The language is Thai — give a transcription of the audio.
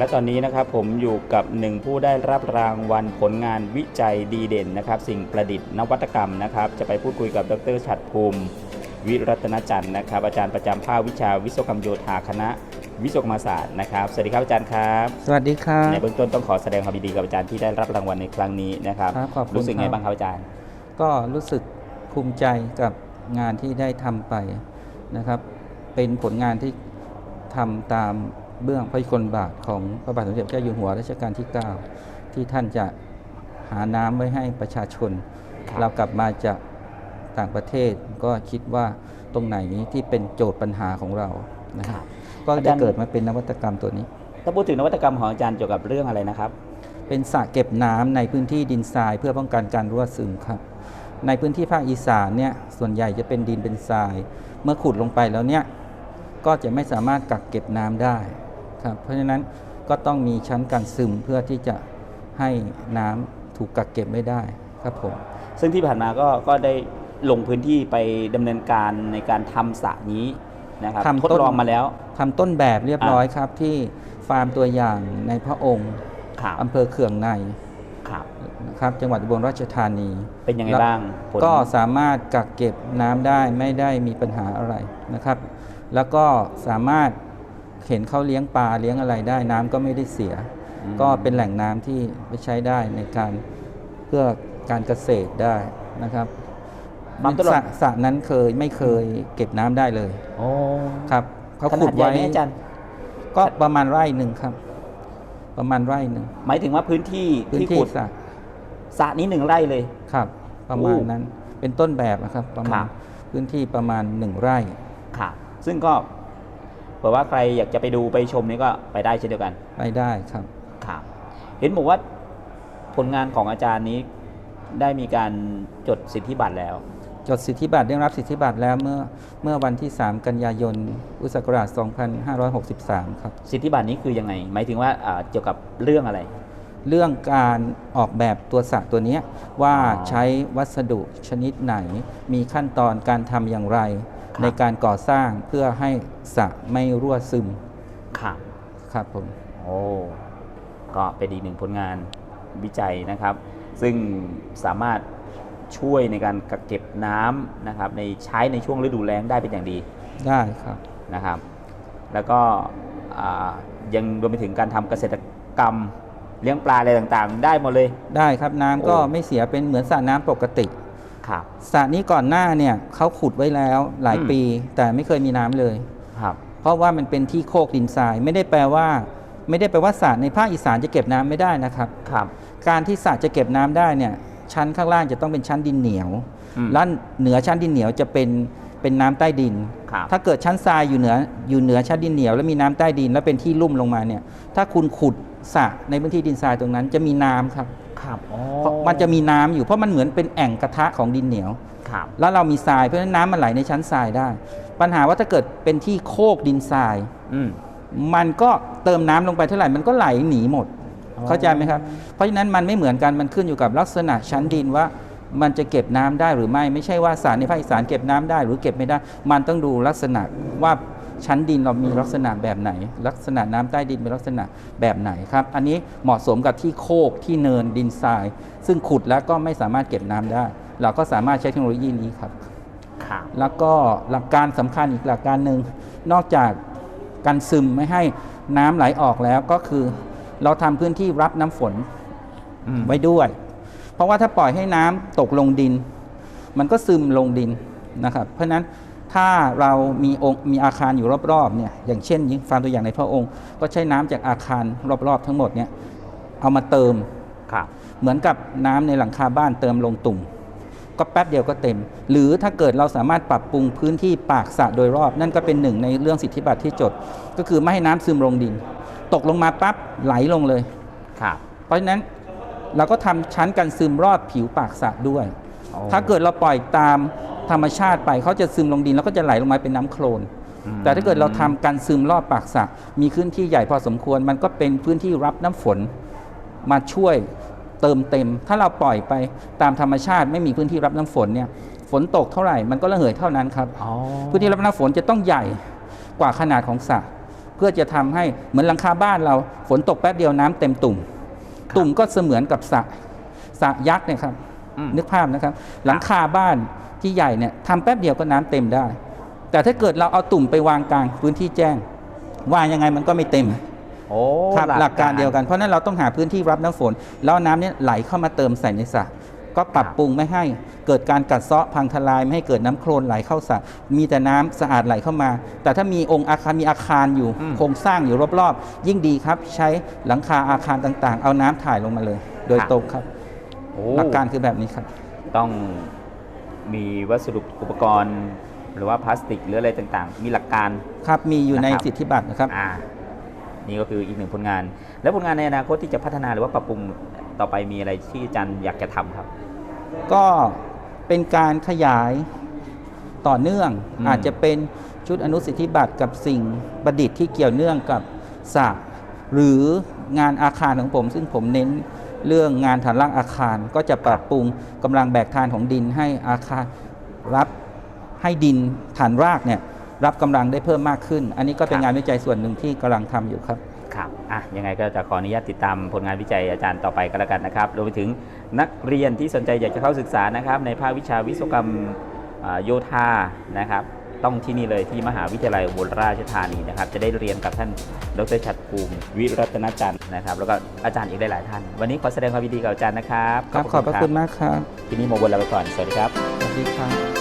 และตอนนี้นะครับผมอยู่กับหนึ่งผู้ได้รับรางวัลผลงานวิจัยดีเด่นนะครับ สิ่งประดิษฐ์นวัตกรรมนะครับ จะไปพูดคุยกับดรฉัตรภูมิ วิรัตนจันทร์นะครับ อาจารย์ประจำภาควิชาวิศวกรรมโยธาคณะ วิศวกรรมศาสตร์นะครับสวัสดีครับอาจารย์ครับสวัสดีครับในเบื้องต้นต้องขอแสดงความยินดีกับอาจารย์ที่ได้รับรางวัลในครั้งนี้นะครับครับขอบคุณรู้สึกไงครับ บ้างครับอาจารย์ ก็รู้สึกภูมิใจกับงานที่ได้ทำไปนะครับ เป็นผลงานที่ทำตาม เบื้องพระยุคลบาทของพระบาทสมเด็จพระเจ้าอยู่หัวรัชกาลที่ 9 ที่ท่านจะหาน้ำไว้ให้ประชาชนครับเรากลับมาจากต่างประเทศก็คิดว่าตรงไหนที่เป็นโจทย์ปัญหาของเรานะครับก็อาได้จารย์เกิดมาเป็นนวัตกรรมตัวนี้ ถ้าพูดถึงนวัตกรรมของอาจารย์เกี่ยวกับเรื่องอะไรนะครับ เป็นสระเก็บน้ำในพื้นที่ดินทรายเพื่อป้องกันการรั่วซึมครับ ในพื้นที่ภาคอีสานเนี่ยส่วนใหญ่จะเป็นดินเป็นทราย เมื่อขุดลงไปแล้วเนี่ยก็จะไม่สามารถกักเก็บน้ำได้ ครับเพราะฉะนั้นก็ต้องมีชั้นกันซึมเพื่อที่จะให้น้ำถูกกักเก็บไม่ได้ครับผม ซึ่งที่ผ่านมาก็ก็ได้ลงพื้นที่ไปดำเนินการในการทำสระนี้นะครับทำทดต้นลองมาแล้ว ทำต้นแบบเรียบร้อยครับที่ฟาร์มตัวอย่างในพระองค์ครับอำเภอเขื่องในครับ นะครับจังหวัดอุบลราชธานี เป็นยังไงแล้วบ้างผล ก็สามารถกักเก็บน้ำได้ไม่ได้มีปัญหาอะไรนะครับ แล้วก็สามารถ เห็นเขาเลี้ยงปลาเลี้ยงอะไรได้ น้ำก็ไม่ได้เสียอืมก็เป็นแหล่งน้ำที่ไปใช้ได้ในการเพื่อการเกษตรได้นะครับบางต้นสระสระนั้นเคยไม่เคยเก็บน้ำได้เลยโอ้ครับเขาขขุนาดดใหญ่ไว้ไหมอาจารย์ก็ประมาณไร่หนึ่งครับ ประมาณไร่หนึ่งหมายถึงว่าพื้นที่พื้นที่ที่ขุดสระสระนี้หนึ่งไร่เลยครับ ประมาณโอ้นั้นเป็นต้นแบบนะครับ ประคมารัณบพื้นที่ประมาณหนึ่งไร่ครับซึ่งก็ เผื่อว่าใครอยากจะไปดูไปชมนี่ก็ไปได้เช่นเดียวกันไปได้ครับ ครับเห็นบอกว่าผลงานของอาจารย์นี้ได้มีการจดสิทธิบัตรแล้ว จดสิทธิบัตรได้รับสิทธิบัตรแล้วเมื่อเมื่อวันที่ 3 กันยายนพุทธศักราช2563 ครับ สิทธิบัตรนี้คือยังไง หมายถึงว่าอ่าเกี่ยวกับเรื่องอะไร เรื่องการออกแบบตัวสระตัวเนี้ยว่าอ๋อ ใช้วัสดุชนิดไหน มีขั้นตอนการทำอย่างไรครับ ในการก่อสร้างเพื่อให้สระไม่รั่วซึมครับครับผมโอ้ก็เป็นอีกหนึ่งผลงานวิจัยนะครับ ซึ่งสามารถช่วยในการกักเก็บน้ำนะครับในใช้ในช่วงฤดูแล้งได้เป็นอย่างดีได้ครับนะครับ แล้วก็อ่ายังรวมไปถึงการทำเกษตรกรรมเลี้ยงปลาอะไรต่างๆ ได้หมดเลยได้ครับน้ำก็โอ้ไม่เสียเป็นเหมือนสระน้ำปกติ ครับสระนี้ก่อนหน้าเนี่ยเขาขุดไว้แล้วหลายอืมปี แต่ไม่เคยมีน้ำเลยครับ เพราะว่ามันเป็นที่โคกดินทรายไม่ได้แปลว่า ไม่ได้แปลว่าสระในภาคอีสานจะเก็บน้ำไม่ได้นะครับครับ การที่สระจะเก็บน้ำได้เนี่ยชั้นข้างล่างจะต้องเป็นชั้นดินเหนียวอืมและเหนือชั้นดินเหนียวจะเป็นเป็นน้ำใต้ดินครับถ้าเกิดชั้นทรายอยู่เหนืออยู่เหนือชั้นดินเหนียว แล้วมีน้ำใต้ดินแล้วเป็นที่ลุ่มลงมาเนี่ย ถ้าคุณขุดสระในพื้นที่ดินทรายตรงนั้นจะมีน้ำครับ ครับอ๋อเพราะมันจะมีน้ำอยู่เพราะมันเหมือนเป็นแอ่งกระทะของดินเหนียว ครับ แล้วเรามีทรายเพราะฉะนั้นน้ำมันไหลในชั้นทรายได้ ปัญหาว่าถ้าเกิดเป็นที่โคกดินทราย อืม มันก็เติมน้ำลงไปเท่าไหร่มันก็ไหลหนีหมด อ๋อ เข้าใจไหมครับ เพราะฉะนั้นมันไม่เหมือนกันมันขึ้นอยู่กับลักษณะชั้นดินว่า มันจะเก็บน้ำได้หรือไม่ไม่ใช่ว่าสารในภาคอีสานเก็บน้ำได้หรือเก็บไม่ได้ มันต้องดูลักษณะว่า ชั้นดินเรามีลักษณะแบบไหน ลักษณะน้ำใต้ดินเป็นลักษณะแบบไหนครับ อันนี้เหมาะสมกับที่โคกที่เนินดินทราย ซึ่งขุดแล้วก็ไม่สามารถเก็บน้ำได้ เราก็สามารถใช้เทคโนโลยีนี้ครับครับแล้วก็หลักการสำคัญอีกหลักการหนึ่งนอกจากการซึมไม่ให้น้ำไหลออกแล้วก็คือ เราทำพื้นที่รับน้ำฝนอืมไว้ด้วย เพราะว่าถ้าปล่อยให้น้ำตกลงดิน มันก็ซึมลงดินนะครับ เพราะฉะนั้น ถ้าเรามีองค์มีอาคารอยู่รอบๆเนี่ยอย่างเช่นยิงฟาร์มตัวอย่างในพระองค์ ก็ใช้น้ำจากอาคารรอบๆ ทั้งหมดเนี่ยเอามาเติมครับเหมือนกับน้ำในหลังคาบ้านเติมลงตุ่ม ก็แป๊บเดียวก็เต็ม หรือถ้าเกิดเราสามารถปรับปรุงพื้นที่ปากสระโดยรอบ นั่นก็เป็นหนึ่งในเรื่องสิทธิบัตรที่จด ก็คือไม่ให้น้ำซึมลงดิน ตกลงมาปั๊บไหลลงเลยครับเพราะฉะนั้นเราก็ทำชั้นกันซึมรอบผิวปากสระด้วยโอ้ถ้าเกิดเราปล่อยตาม ธรรมชาติไปเขาจะซึมลงดินแล้วก็จะไหลลงมาเป็นน้ำโคลนอืมแต่ถ้าเกิดเราทำการซึมรอบปากสระมีพื้นที่ใหญ่พอสมควร มันก็เป็นพื้นที่รับน้ำฝนมาช่วยเติมเต็ม ถ้าเราปล่อยไปตามธรรมชาติไม่มีพื้นที่รับน้ำฝนเนี่ยฝนตกเท่าไหร่มันก็ระเหยเท่านั้นครับอ๋อพื้นที่รับน้ำฝนจะต้องใหญ่กว่าขนาดของสระพื่อจะทำให้เหมือนหลังคาบ้านเราฝนตกแป๊บเดียวน้ำเต็มตุ่ม ตุ่มก็เสมือนกับสระสระยักษ์เนี่ยครับอืมนึกภาพนะครับ หลังคาบ้าน ที่ใหญ่เนี่ยทำแป๊บเดียวก็น้ำเต็มได้ แต่ถ้าเกิดเราเอาตุ่มไปวางกลางพื้นที่แจ้ง วางยังไงมันก็ไม่เต็มโอ้ครับหลักการเดียวกันเพราะฉะนั้นเราต้องหาพื้นที่รับน้ำฝน แล้วเอาน้ำเนี่ยไหลเข้ามาเติมใส่ในสระก็ปรับปรุงไม่ให้เกิดการกัดเซาะพังทลายไม่ให้เกิดน้ำโคลนไหลเข้าสระมีแต่น้ำสะอาดไหลเข้ามา แต่ถ้ามีองค์อาคารมีอาคารอยู่อืมโครงสร้างอยู่รอบๆ ยิ่งดีครับ ใช้หลังคาอาคารต่างๆ เอาน้ำถ่ายลงมาเลย โดยตรงครับโอ้หลักการคือแบบนี้ครับ ต้อง มีวัสดุอุปกรณ์ หรือว่าพลาสติกหรืออะไรต่างๆ มีหลักการ ครับ มีอยู่ในนะครับ สิทธิบัตรนะครับ อ่านี่ก็คืออีกหนึ่งผลงาน แล้วผลงานในอนาคตที่จะพัฒนาหรือว่าปรับปรุงต่อไปมีอะไรที่อาจารย์อยากจะทำครับ ก็เป็นการขยายต่อเนื่อง อืม อาจจะเป็นชุดอนุสิทธิบัตรกับสิ่งประดิษฐ์ที่เกี่ยวเนื่องกับสระหรืองานอาคารของผม ซึ่งผมเน้น เรื่องงานฐานรากอาคารก็จะปรับปรุงกำลังแบกทานของดินให้อาคารรับให้ดินฐานรากเนี่ยรับกำลังได้เพิ่มมากขึ้น อันนี้ก็เป็นงานวิจัยส่วนหนึ่งที่กำลังทำอยู่ครับครับอะยังไงก็จะขออนุญาตติดตามผลงานวิจัยอาจารย์ต่อไปก็แล้วกันนะครับรวมไปถึงนักเรียนที่สนใจอยากจะเข้าศึกษานะครับในภาควิชาวิศวกรรมโยธานะครับ ต้องที่นี่เลยที่มหาวิทยาลัยอุบลราชธานีนะครับ จะได้เรียนกับท่านดรชัดภูมิวิรัตนจันทร์นะครับ แล้วก็อาจารย์อีกหลายๆท่าน วันนี้ขอแสดงความยินดีกับอาจารย์นะครับครับขอบพระคุณมากครับ ที่นี่โมบนลาไปก่อน สวัสดีครับ สวัสดีครับ